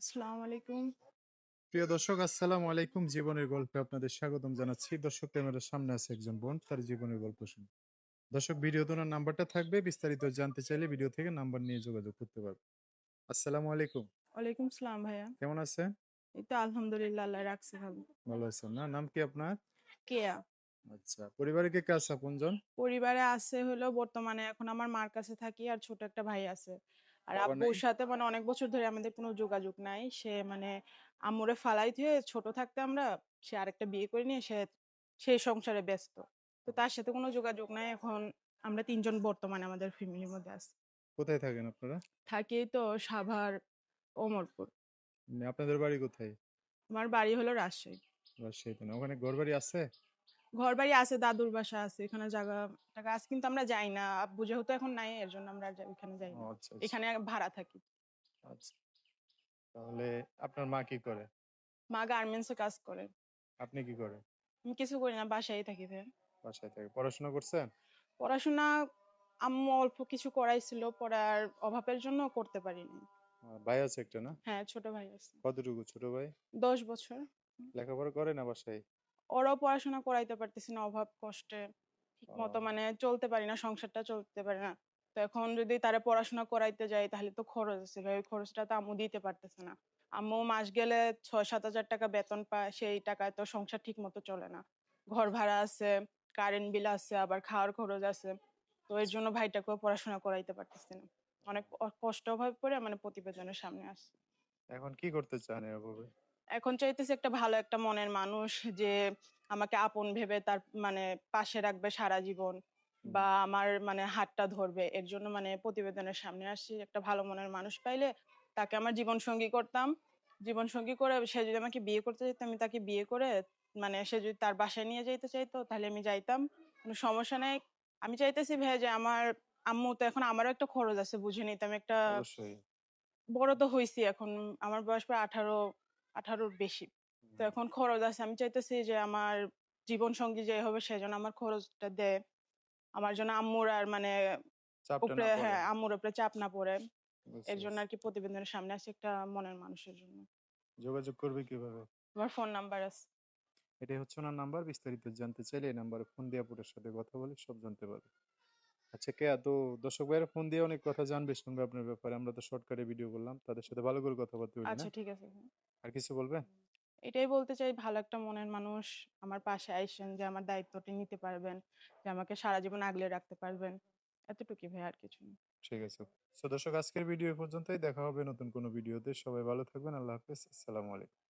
আসসালামু আলাইকুম। প্রিয় দর্শক আসসালামু আলাইকুম। জীবনের গল্পে আপনাদের স্বাগতম জানাচ্ছি। দর্শক ক্যামেরার সামনে আছে একজন বোন তার জীবনের গল্প দর্শক ভিডিও তোনার নাম্বারটা থাকবে। বিস্তারিত জানতে চাইলে ভিডিও থেকে নাম্বার নিয়ে যোগাযোগ করতে পারবে আসসালামু আলাইকুম। ওয়ালাইকুম সালাম ভাইয়া। কেমন আছেন? এই তো আলহামদুলিল্লাহ আল্লাহ রাখছে ভালো। ভালো আছেন না? নাম কি আপনার? কেয়া। আচ্ছা পরিবারে কে কে আছে আপনজন? পরিবারে আছে হলো বর্তমানে এখন আমার মার কাছে থাকি আর ছোট একটা ভাই আছে। আর আব্বুর সাথে মানে অনেক বছর ধরে আমাদের কোনো যোগাযোগ নাই। সে মানে আম্মুরে ফালাই দিয়ে ছোট থাকতে আমরা সে আরেকটা বিয়ে করে নিয়ে সে সেই সংসারে ব্যস্ত। তো তার সাথে কোনো যোগাযোগ নাই। এখন আমরা তিনজন বর্তমানে আমাদের ফ্যামিলির মধ্যে আছি। কোথায় থাকেন আপনারা? থাকি তো সাভার ওমরপুর মানে আপনাদের বাড়ি কোথায়? আমার বাড়ি হলো রাজশাহী। রাজশাহীতে না। ওখানে ঘর বাড়ি আছে? ঘর বাড়ি আছে দাদুর বাসা আছে এখানে জায়গা টাকা আছে কিন্তু আমরা যাই না। আব্বু যেহেতু এখন নাই এর জন্য আমরা এখানে যাই না। আচ্ছা আচ্ছা, এখানে ভাড়া থাকি। আচ্ছা। তাহলে আপনার মা কি করে? মা গার্মেন্টসে কাজ করে। আপনি কি করেন? আমি কিছু করি না বাসায় থাকি ভাইয়া। বাসায় থেকে। পড়াশোনা করছেন? পড়াশোনা আম্মু অল্প কিছু করাইছিল পড়ার অভাবের জন্য করতে পারিনি ভাই আছে একটা না? হ্যাঁ ছোট ভাই আছে। কতটুকু ছোট ভাই? দশ বছর। লেখাপড়া করে না বাসায়? ওরাও পড়াশোনা করাইতে পারতেছি না অভাব কষ্টে। ঠিক মতো মানে চলতে পারি না সংসারটা চলতে পারি না। তো এখন যদি তারা পড়াশোনা করাইতে যাই তাহলে তো খরচ আছে ভাই ওই খরচটা তো আম্মু দিতে পারতেছে না। আম্মু মাস গেলে ছয় সাত হাজার টাকা বেতন পায় সেই টাকায় তো সংসার ঠিক মতো চলে না। ঘর ভাড়া আছে কারেন্ট বিল আছে আবার খাওয়ার খরচ আছে। তো এর জন্য ভাইটাকেও পড়াশোনা করাইতে পারতেছি না। অনেক কষ্ট অভাব পড়ে মানে প্রতিবেদনের সামনে আসছে। এখন কি করতে চান এভাবে? এখন চাইতেছি একটা ভালো একটা মনের মানুষ যে আমাকে আপন ভেবে তার মানে পাশে রাখবে সারা জীবন বা আমার মানে হাতটা ধরবে। এর জন্য মানে প্রতিবেদনের সামনে আসছি একটা ভালো মনের মানুষ পাইলে তাকে আমার জীবন সঙ্গী করতাম। জীবন সঙ্গী করে সে যদি আমাকে বিয়ে করতে চাইতো আমি তাকে বিয়ে করে মানে সে যদি তার বাসায় নিয়ে যাইতে চাইতো তাহলে আমি যাইতাম। কোনো সমস্যা নাই। আমি চাইতেছি ভাই যে আমার আম্মু তো এখন আমারও একটা খরচ আছে বুঝে নিতাম একটা বড় তো হয়েছি এখন। আমার বয়স প্রায় আঠারো আঠারোর বেশি। তো এখন খরচ আছে। আমি চাইতেছি যে আমার জীবন সঙ্গী যে হবে সে যেন আমার খরচটা দেয়। আমার জন্য আম্মুর আর মানে উপরে হ্যাঁ আম্মুর উপরে চাপ না পড়ে। এর জন্য আর কি প্রতিবেদনের সামনে আছে একটা মনের মানুষের জন্য। যোগাযোগ করবে কীভাবে? আমার ফোন নাম্বার আছে। এটাই হচ্ছে ওনার নাম্বার। বিস্তারিত জানতে চাইলে এই নাম্বারে ফোন দিয়ে আপুরের সাথে কথা বলে সব জানতে পারবে। আচ্ছা কে? তো দর্শক ভাইয়েরা ফোন দিয়ে অনেক কথা জানবে শুনবে আপনার ব্যাপারে। আমরা তো শর্টকাটে ভিডিও করলাম। তাদের সাথে ভালো করে কথা বলতে আচ্ছা ঠিক আছে আর কিছু বলবেন? এটাই বলতে চাই ভালো একটা মনের মানুষ আমার পাশে আইসেন যে আমার দায়িত্বটি নিতে পারবেন যে আমাকে সারা জীবন আগলে রাখতে পারবেন। এতটুকুই ভাই আর কিছু না। ঠিক আছে। তো দর্শক আজকের ভিডিও পর্যন্তই। দেখা হবে নতুন কোনো ভিডিওতে। সবাই ভালো থাকবেন। আল্লাহ হাফেজ। আসসালামু আলাইকুম।